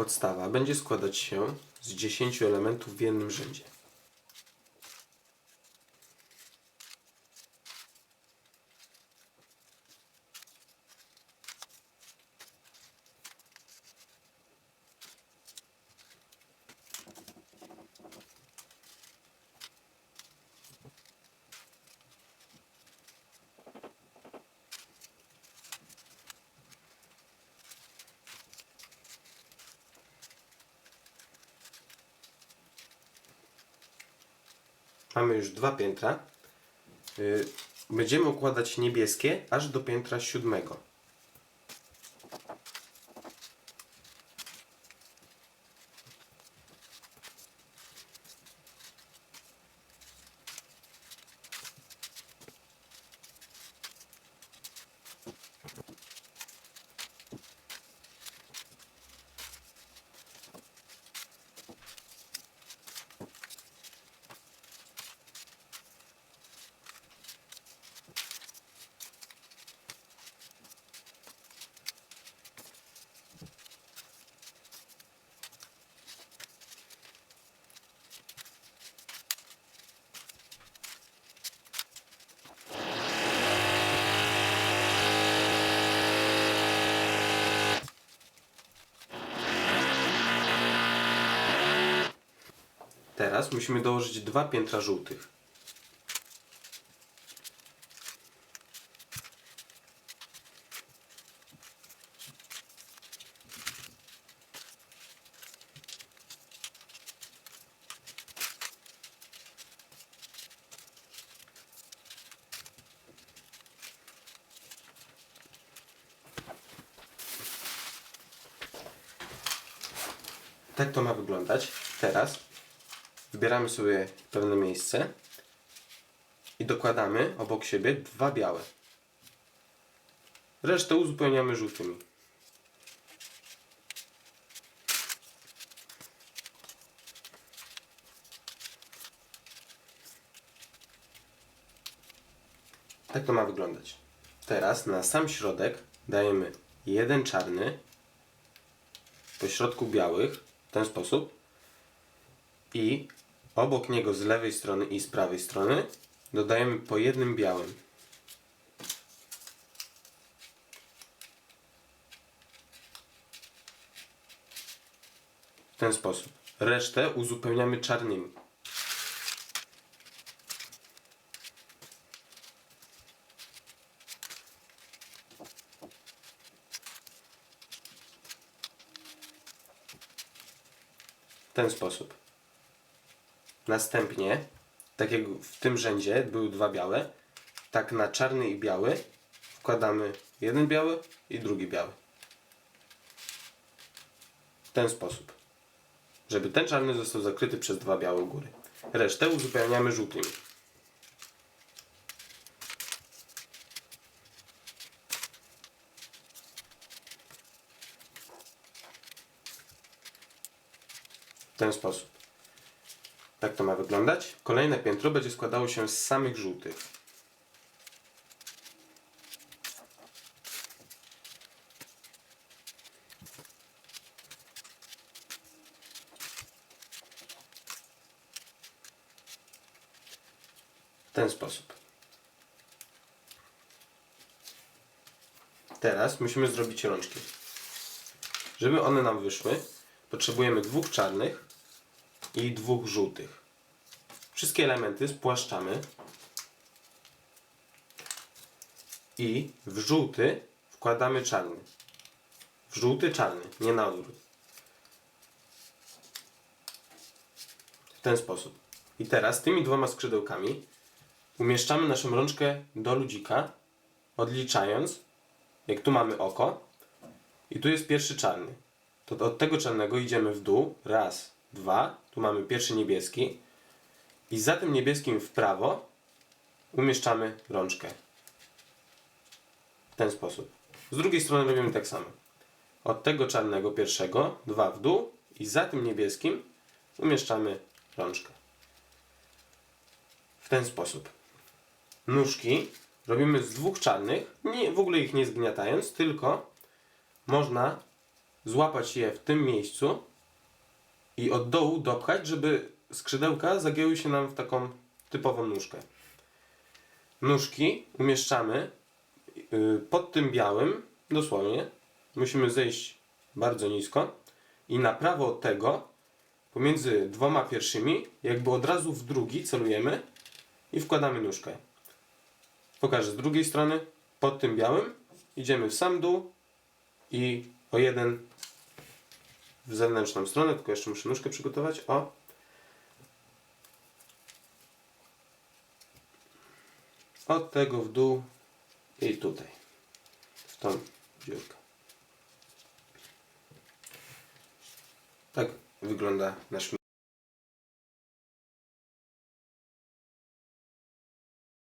Podstawa będzie składać się z 10 elementów w jednym rzędzie. Mamy już dwa piętra. Y, Będziemy układać niebieskie aż do piętra siódmego. Teraz musimy dołożyć dwa piętra żółtych. Tak to ma wyglądać. Teraz wybieramy sobie pewne miejsce i dokładamy obok siebie dwa białe. Resztę uzupełniamy żółtymi. Tak to ma wyglądać. Teraz na sam środek dajemy jeden czarny po środku białych w ten sposób i obok niego z lewej strony i z prawej strony dodajemy po jednym białym. W ten sposób. Resztę uzupełniamy czarnymi. W ten sposób. Następnie, tak jak w tym rzędzie były dwa białe, tak na czarny i biały wkładamy jeden biały i drugi biały. W ten sposób. Żeby ten czarny został zakryty przez dwa białe góry. Resztę uzupełniamy żółtymi. W ten sposób. Tak to ma wyglądać. Kolejne piętro będzie składało się z samych żółtych. W ten sposób. Teraz musimy zrobić rączki. Żeby one nam wyszły, potrzebujemy dwóch czarnych i dwóch żółtych. Wszystkie elementy spłaszczamy i w żółty wkładamy czarny. W żółty czarny, nie na odwrót. W ten sposób. I teraz tymi dwoma skrzydełkami umieszczamy naszą rączkę do ludzika, odliczając, jak tu mamy oko i tu jest pierwszy czarny. To od tego czarnego idziemy w dół, raz, dwa, tu mamy pierwszy niebieski i za tym niebieskim w prawo umieszczamy rączkę. W ten sposób. Z drugiej strony robimy tak samo. Od tego czarnego pierwszego, dwa w dół i za tym niebieskim umieszczamy rączkę. W ten sposób. Nóżki robimy z dwóch czarnych, nie, w ogóle ich nie zgniatając, tylko można złapać je w tym miejscu i od dołu dopchać, żeby skrzydełka zagięły się nam w taką typową nóżkę. Nóżki umieszczamy y, pod tym białym, dosłownie. Musimy zejść bardzo nisko i na prawo od tego, pomiędzy dwoma pierwszymi, jakby od razu w drugi celujemy i wkładamy nóżkę. Pokażę z drugiej strony, pod tym białym, idziemy w sam dół i o jeden w zewnętrzną stronę, tylko jeszcze muszę nóżkę przygotować. O. Od tego w dół i tutaj. W tą dziurkę. Tak wygląda nasz